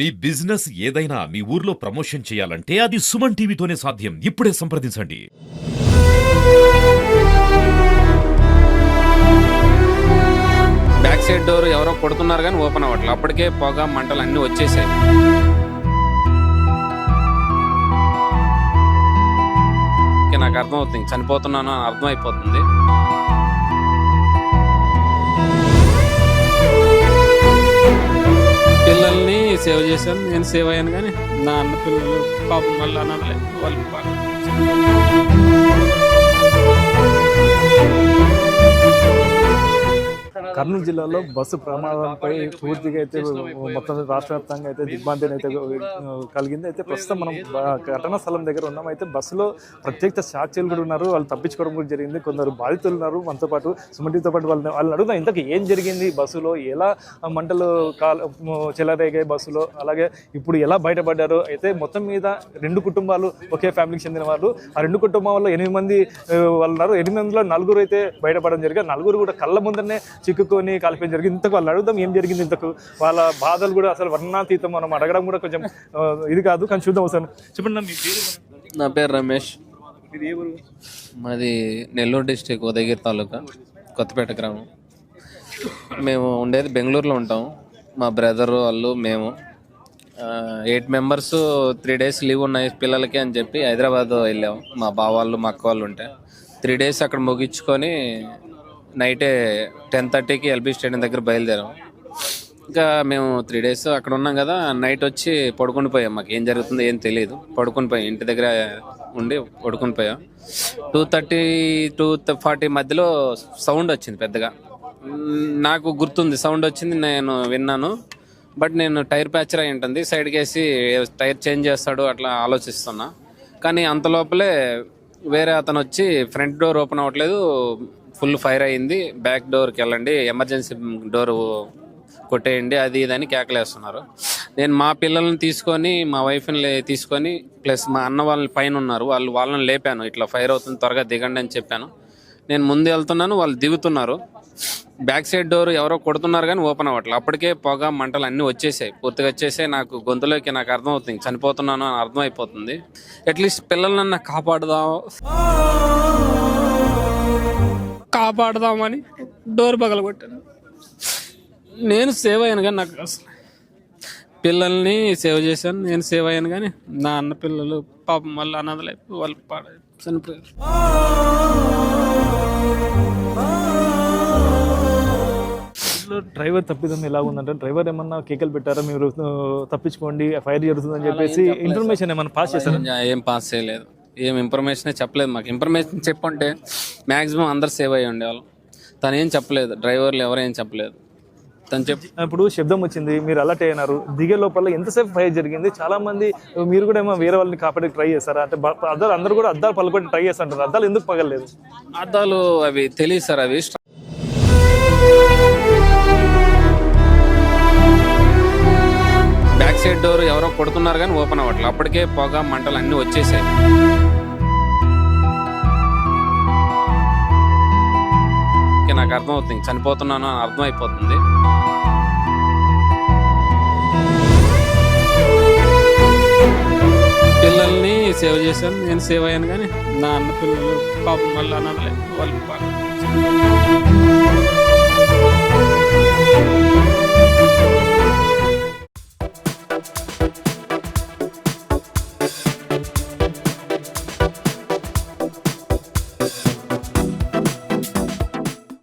మీ business ఏదైనా మీ ఊర్లో promotion చేయాలంటే అది సుమన్ టీవీతోనే సాధ్యం. ఇప్పుడే సంప్రదించండి. బ్యాక్ సైడ్ డోర్ ఎవరో కొడుతున్నారు కానీ ఓపెన్ అవ్వట్లేదు అప్పటికే పొగ మంటలు అన్నీ వచ్చేసాయి. నాకు అర్థం అవుతుంది చనిపోతున్నాను అని అర్థం సేవ చేశాను. నేను సేవ్ అయ్యాను కానీ నా అన్న పిల్లలు పాపం మళ్ళీ అన్నలే వాళ్ళు కర్నూలు జిల్లాలో బస్సు ప్రమాదంపై పూర్తిగా అయితే మొత్తం రాష్ట్ర వ్యాప్తంగా అయితే దిగ్భ్రాంతిని అయితే కలిగింది. అయితే ప్రస్తుతం మనం ఘటనా స్థలం దగ్గర ఉన్నాం. అయితే బస్సులో ప్రత్యేక సాక్షులు కూడా ఉన్నారు. వాళ్ళు తప్పించుకోవడం కూడా జరిగింది. కొందరు బాధితులు ఉన్నారు. మనతో పాటు సుమటితో పాటు వాళ్ళని వాళ్ళని అడుగుతాం ఇంతకు ఏం జరిగింది బస్సులో? ఎలా మంటలు కాల చెలరేగాయి బస్సులో? అలాగే ఇప్పుడు ఎలా బయటపడ్డారు? అయితే మొత్తం మీద రెండు కుటుంబాలు ఒకే ఫ్యామిలీకి చెందిన వాళ్ళు. ఆ రెండు కుటుంబాల్లో ఎనిమిది మంది వాళ్ళు ఉన్నారు. ఎనిమిది మందిలో నలుగురు అయితే బయటపడడం జరిగింది. నలుగురు కూడా కళ్ళ ముందరనే చిక్కుకొని కాలిపోయి జరిగింది? ఇంతకు వాళ్ళు అడుగుదాం ఏం జరిగింది ఇంతకు? వాళ్ళ బాధలు కూడా అసలు వర్ణాతీతం మనం అడగడం కూడా కొంచెం ఇది కాదు. కానీ చూద్దాం ఒకసారి. చెప్పండి మీ పేరు? నా పేరు రమేష్. ఇది ఏ ఊరు? మాది నెల్లూరు డిస్టిక్ ఉదయగిరి తాలూకా కొత్తపేట గ్రామం. మేము ఉండేది బెంగళూరులో ఉంటాం. మా బ్రదర్ వాళ్ళు మేము. Eight members three days leave ఉన్నాయి పిల్లలకి అని చెప్పి హైదరాబాద్ వెళ్ళాం. మా బావ వాళ్ళు మా అక్క వాళ్ళు ఉంటే. త్రీ డేస్ అక్కడ ముగించుకొని నైటే టెన్ థర్టీకి ఎల్బీ స్టేడియం దగ్గర బయలుదేరాం. ఇంకా మేము త్రీ డేస్ అక్కడ ఉన్నాం కదా నైట్ వచ్చి పడుకుని పోయాం మాకు. ఏం జరుగుతుందో ఏం తెలియదు పడుకుని పోయాం. ఇంటి దగ్గర ఉండి పడుకుని పోయాం. టూ థర్టీ టూ ఫార్టీ మధ్యలో సౌండ్ వచ్చింది పెద్దగా. నాకు గుర్తుంది. సౌండ్ వచ్చింది నేను విన్నాను. బట్ నేను టైర్ ప్యాచర్ అయి ఉంటుంది. సైడ్కి వేసి టైర్ చేంజ్ చేస్తాడు అట్లా ఆలోచిస్తున్నా. కానీ అంత లోపలే వేరే అతను వచ్చి ఫ్రంట్ డోర్ ఓపెన్ అవ్వట్లేదు. ఫుల్ ఫైర్ అయింది. బ్యాక్ డోర్కి వెళ్ళండి. ఎమర్జెన్సీ డోర్ కొట్టేయండి. అది ఇది అని కేకలేస్తున్నారు. నేను మా పిల్లల్ని తీసుకొని మా వైఫ్ని తీసుకొని ప్లస్ మా అన్న వాళ్ళని పైన ఉన్నారు. వాళ్ళు వాళ్ళని లేపాను. ఇట్లా ఫైర్ అవుతుంది త్వరగా దిగండి అని చెప్పాను. నేను ముందు వెళ్తున్నాను. వాళ్ళు దిగుతున్నారు. బ్యాక్ సైడ్ డోర్ ఎవరో కొడుతున్నారు కానీ ఓపెన్ అవ్వట్లేదు. అప్పటికే పొగ మంటలు అన్నీ వచ్చేసాయి. పూర్తిగా వచ్చేసాయి. నాకు గొంతులోకి నాకు అర్థమవుతుంది. చనిపోతున్నాను అని అర్థం అయిపోతుంది అట్లీస్ట్ పిల్లలన్నా కాపాడుదాం. కాపాడదామని డోర్ పగలగొట్టాను నేను సేవ్ అయ్యాను కానీ నాకు అసలు పిల్లల్ని సేవ్ చేశాను. నేను సేవ్ అయ్యాను కానీ నా అన్న పిల్లలు పాపం వాళ్ళు అనాథలై వాళ్ళు పాడ చనిపోయారు డ్రైవర్ తప్పిదం ఎలా ఉందంటే డ్రైవర్ ఏమన్నా కేకలు పెట్టారా? మీరు తప్పించుకోండి ఫైర్ జరుగుతుందని చెప్పేసి ఇన్ఫర్మేషన్ ఏమన్నా పాస్ చేశారా? ఏం పాస్ చేయలేదు. ఏం ఇన్ఫర్మేషన్ చెప్పలేదు. మాకు ఇన్ఫర్మేషన్ చెప్పుంటే మాక్సిమం అందరు సేవ్ అయ్యి ఉండేవాళ్ళం. తను ఏం చెప్పలేదు. డ్రైవర్లు ఎవరు ఏం చెప్పలేదు. తను చెప్ ఇప్పుడు శబ్దం వచ్చింది. మీరు అలర్ట్ అయినారు. దిగే లోపల ఎంతసేపు ఫైర్ జరిగింది? చాలా మంది మీరు కూడా ఏమో వేరే వాళ్ళని కాపాడి ట్రై చేస్తారా అంటే అద్దాలు అందరూ కూడా అద్దాలు పలుకొని ట్రై చేస్తుంటారు. అద్దాలు ఎందుకు పగలలేదు? అద్దాలు అవి తెలియదు సార్. అవి బ్యాక్ సైడ్ డోర్ ఎవరో కొడుతున్నారు కానీ ఓపెన్ అవ్వట్లేదు. అప్పటికే పొగ మంటలు అన్నీ వచ్చేసాయి. నాకు అర్థమవుతుంది. చనిపోతున్నాను అని అర్థం అయిపోతుంది పిల్లల్ని సేవ చేశాను. నేను సేవ అయ్యాను కానీ నా అన్న పిల్లలు పాపం మళ్ళీ అన్నలే వాళ్ళు